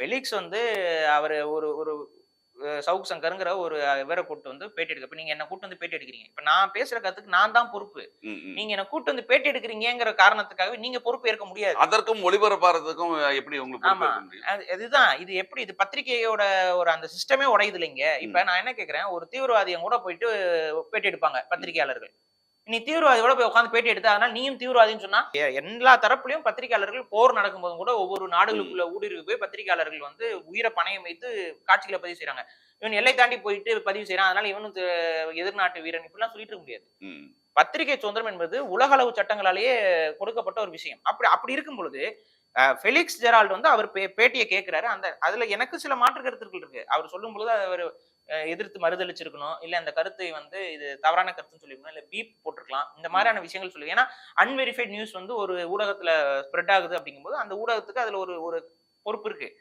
Felix வந்து அவர் ஒரு ஒரு சவுக் சங்கருங்கிற ஒரு இவரை கூட்டு வந்து பேட்டி எடுக்க. நீங்க என்ன கூட்டு வந்து பேட்டி எடுக்கிறீங்க. இப்ப நான் பேசுற கருத்துக்கு நான் தான் பொறுப்பு. நீங்க என்ன கூட்டு வந்து பேட்டி எடுக்கிறீங்கிற காரணத்துக்காக நீங்க பொறுப்பு ஏற்க முடியாது. அதற்கும் ஒளிபரப்பாறதுக்கும் எப்படி உங்களுக்கு ஆமா. இதுதான். இது எப்படி இது பத்திரிகையோட ஒரு அந்த சிஸ்டமே உடையுது இல்லைங்க. இப்ப நான் என்ன கேக்குறேன் ஒரு தீவிரவாதியும் கூட போயிட்டு பேட்டி எடுப்பாங்க பத்திரிகையாளர்கள். நீ தீவிரவாதியோட போய் உட்காந்து பேட்டி எடுத்த அதனால நீயும் தீவிரவாதின்னு சொன்னா எல்லா தரப்புலயும் பத்திரிகையாளர்கள் போர் நடக்கும்போது கூட ஒவ்வொரு நாடுகளுக்குள்ள ஊடுருவி போய் பத்திரிகையாளர்கள் வந்து உயிரை பணயம் வைத்து காட்சிகளை பதிவு செய்றாங்க. இவன் எல்லை தாண்டி போயிட்டு பதிவு செய்யறான் அதனால இவனும் எதிர்நாட்டு வீரன். இப்படிலாம் சொல்லிட்டு இருக்க முடியாது. பத்திரிகை சுதந்திரம் என்பது உலக அளவு சட்டங்களாலேயே கொடுக்கப்பட்ட ஒரு விஷயம். அப்படி அப்படி இருக்கும் பொழுது ஃபெலிக்ஸ் ஜெரால்டு வந்து அவர் பேட்டியை கேட்கிறாரு அந்த அதுல எனக்கு சில மாற்று கருத்துக்கள் இருக்கு. அவர் சொல்லும் பொழுது அவர் எதிர்த்து மறுதளிச்சிருக்கணும் இல்லை அந்த கருத்தை வந்து இது தவறான கருத்துன்னு சொல்லியிருக்கணும் இல்லை பீப் போட்டிருக்கலாம். இந்த மாதிரியான விஷயங்கள் சொல்லி ஏன்னா அன்வெரிஃபைட் நியூஸ் வந்து ஒரு ஊடகத்தில் ஸ்ப்ரெட் ஆகுது அப்படிங்கும்போது அந்த ஊடகத்துக்கு அதில் ஒரு ஒரு பொறுப்பு இருக்கு.